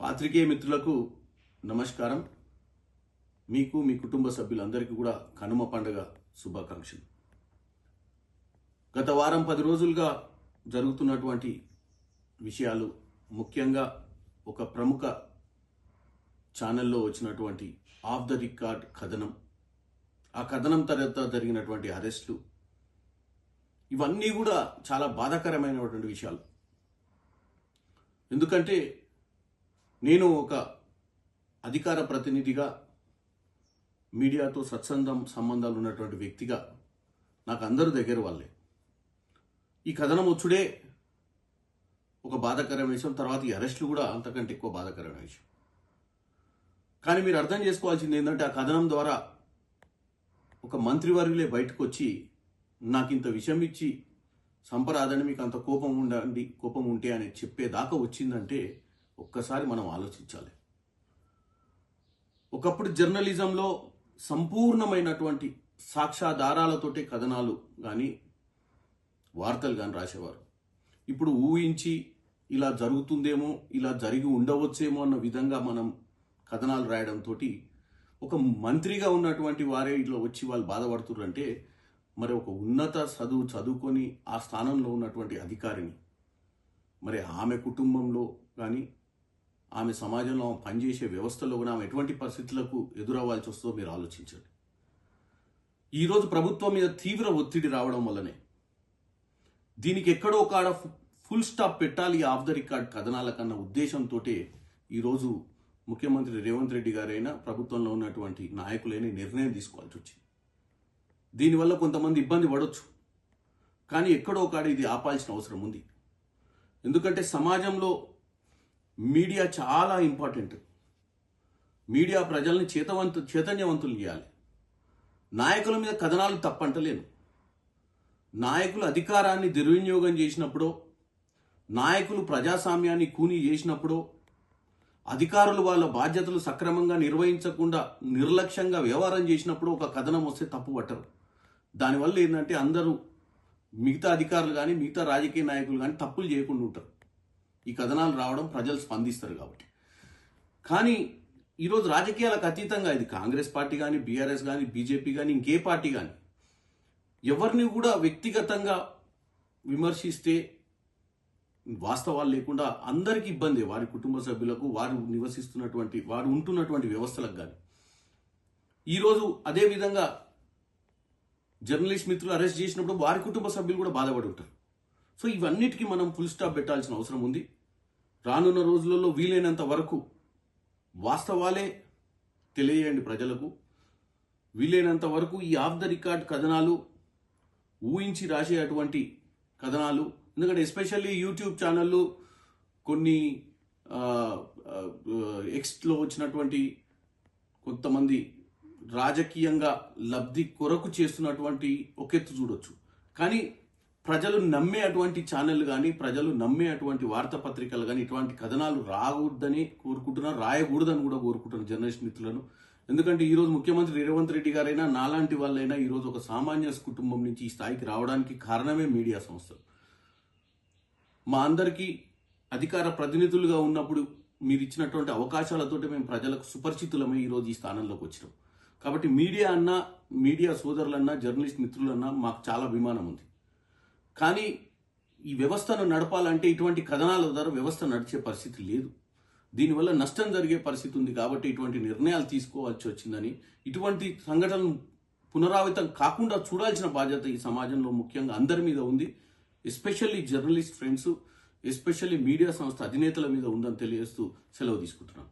పాత్రికేయ మిత్రులకు నమస్కారం. మీకు మీ కుటుంబ సభ్యులందరికీ కూడా కనుమ పండుగ శుభాకాంక్షలు. గత వారం పది రోజులుగా జరుగుతున్నటువంటి విషయాలు ముఖ్యంగా ఒక ప్రముఖ ఛానల్లో వచ్చినటువంటి ఆఫ్ ద రికార్డ్ కథనం ఆ కథనం తర్వాత జరిగినటువంటి అరెస్టులు ఇవన్నీ కూడా చాలా బాధాకరమైనటువంటి విషయాలు. ఎందుకంటే నేను ఒక అధికార ప్రతినిధిగా మీడియాతో సత్సందం సంబంధాలు ఉన్నటువంటి వ్యక్తిగా నాకు అందరూ దగ్గర వాళ్ళే. ఈ కథనం వచ్చుడే ఒక బాధాకరమైన విషయం తర్వాత ఈ అరెస్టులు కూడా అంతకంటే ఎక్కువ బాధాకరమైన విషయం. కానీ మీరు అర్థం చేసుకోవాల్సింది ఏంటంటే ఆ కథనం ద్వారా ఒక మంత్రివర్గులే బయటకు వచ్చి నాకు ఇంత విషయం ఇచ్చి సంపరాదని మీకు అంత కోపం ఉండండి కోపం ఉంటే అని చెప్పేదాకా వచ్చిందంటే ఒక్కసారి మనం ఆలోచించాలి. ఒకప్పుడు జర్నలిజంలో సంపూర్ణమైనటువంటి సాక్ష్యాధారాలతోటే కథనాలు కానీ వార్తలు కానీ రాసేవారు. ఇప్పుడు ఊహించి ఇలా జరుగుతుందేమో ఇలా జరిగి ఉండవచ్చేమో అన్న విధంగా మనం కథనాలు రాయడంతో ఒక మంత్రిగా ఉన్నటువంటి వారే ఇట్లా వచ్చి వాళ్ళు బాధపడుతున్నారంటే మరి ఒక ఉన్నత చదువు చదువుకొని ఆ స్థానంలో ఉన్నటువంటి అధికారిని మరి ఆమె కుటుంబంలో కానీ ఆమె సమాజంలో ఆమె పనిచేసే వ్యవస్థలో కూడా ఆమె ఎటువంటి పరిస్థితులకు ఎదురవ్వాల్సి వస్తుందో మీరు ఆలోచించండి. ఈరోజు ప్రభుత్వం మీద తీవ్ర ఒత్తిడి రావడం వల్లనే దీనికి ఎక్కడో కాడ ఫుల్ స్టాప్ పెట్టాలి ఆఫ్ ద రికార్డ్ కథనాల కన్నా ఉద్దేశంతో ఈరోజు ముఖ్యమంత్రి రేవంత్ రెడ్డి గారైనా ప్రభుత్వంలో ఉన్నటువంటి నాయకులైన నిర్ణయం తీసుకోవాల్సి వచ్చింది. దీనివల్ల కొంతమంది ఇబ్బంది పడవచ్చు కానీ ఎక్కడో కాడ ఇది ఆపాల్సిన అవసరం ఉంది. ఎందుకంటే సమాజంలో మీడియా చాలా ఇంపార్టెంట్. మీడియా ప్రజల్ని చేతవంతు చైతన్యవంతులు చేయాలి. నాయకుల మీద కథనాలు తప్పంటలేను. నాయకులు అధికారాన్ని దుర్వినియోగం చేసినప్పుడో నాయకులు ప్రజాస్వామ్యాన్ని కూని చేసినప్పుడో అధికారులు వాళ్ళ బాధ్యతలు సక్రమంగా నిర్వహించకుండా నిర్లక్ష్యంగా వ్యవహారం చేసినప్పుడు ఒక కథనం వస్తే తప్పు పట్టరు. దానివల్ల ఏంటంటే అందరూ మిగతా అధికారులు కానీ మిగతా రాజకీయ నాయకులు కానీ తప్పులు చేయకుండా ఉంటారు. ఈ కథనాలు రావడం ప్రజలు స్పందిస్తారు కాబట్టి. కానీ ఈరోజు రాజకీయాలకు అతీతంగా ఇది కాంగ్రెస్ పార్టీ కానీ బీఆర్ఎస్ కానీ బీజేపీ కానీ ఇంకే పార్టీ కానీ ఎవరిని కూడా వ్యక్తిగతంగా విమర్శిస్తే వాస్తవాలు లేకుండా అందరికీ ఇబ్బంది. వారి కుటుంబ సభ్యులకు వారు నివసిస్తున్నటువంటి వారు ఉంటున్నటువంటి వ్యవస్థలకు కానీ ఈరోజు అదే విధంగా జర్నలిస్ట్ మిత్రులు అరెస్ట్ చేసినప్పుడు వారి కుటుంబ సభ్యులు కూడా బాధపడి ఉంటారు సో ఇవన్నిటికీ మనం ఫుల్ స్టాప్ పెట్టాల్సిన అవసరం ఉంది. రానున్న రోజులలో వీలైనంత వరకు వాస్తవాలే తెలియజేయండి ప్రజలకు. వీలైనంత వరకు ఈ ఆఫ్ ద రికార్డ్ కథనాలు ఊహించి రాసే అటువంటి కథనాలు ఎందుకంటే ఎస్పెషల్లీ యూట్యూబ్ ఛానళ్ళు కొన్ని ఎక్స్లో వచ్చినటువంటి కొంతమంది రాజకీయంగా లబ్ధి కొరకు చేస్తున్నటువంటి ఒక ఎత్తు చూడొచ్చు. కానీ ప్రజలు నమ్మే అటువంటి ఛానల్ కానీ ప్రజలు నమ్మే అటువంటి వార్తాపత్రికలు కానీ ఇటువంటి కథనాలు రాకూడదని కోరుకుంటున్నారు రాయకూడదని కూడా కోరుకుంటున్నారు జర్నలిస్ట్ మిత్రులను. ఎందుకంటే ఈరోజు ముఖ్యమంత్రి రేవంత్ రెడ్డి గారైనా నాలాంటి వాళ్ళైనా ఈరోజు ఒక సామాన్య కుటుంబం నుంచి ఈ స్థాయికి రావడానికి కారణమే మీడియా సంస్థలు. మా అందరికీ అధికార ప్రతినిధులుగా ఉన్నప్పుడు మీరు ఇచ్చినటువంటి అవకాశాలతోటి మేము ప్రజలకు సుపరిచితులమై ఈరోజు ఈ స్థానంలోకి వచ్చినాం. కాబట్టి మీడియా అన్నా మీడియా సోదరులన్నా జర్నలిస్ట్ మిత్రులన్నా మాకు చాలా అభిమానం ఉంది. కానీ ఈ వ్యవస్థను నడపాలంటే ఇటువంటి కథనాల ద్వారా వ్యవస్థ నడిచే పరిస్థితి లేదు. దీనివల్ల నష్టం జరిగే పరిస్థితి ఉంది కాబట్టి ఇటువంటి నిర్ణయాలు తీసుకోవాల్సి వచ్చిందని ఇటువంటి సంఘటనలు పునరావృతం కాకుండా చూడాల్సిన బాధ్యత ఈ సమాజంలో ముఖ్యంగా అందరి మీద ఉంది. Especially journalist friends especially media సంస్థ అధినేతల మీద ఉందని తెలియజేస్తూ సెలవు తీసుకుంటున్నాను.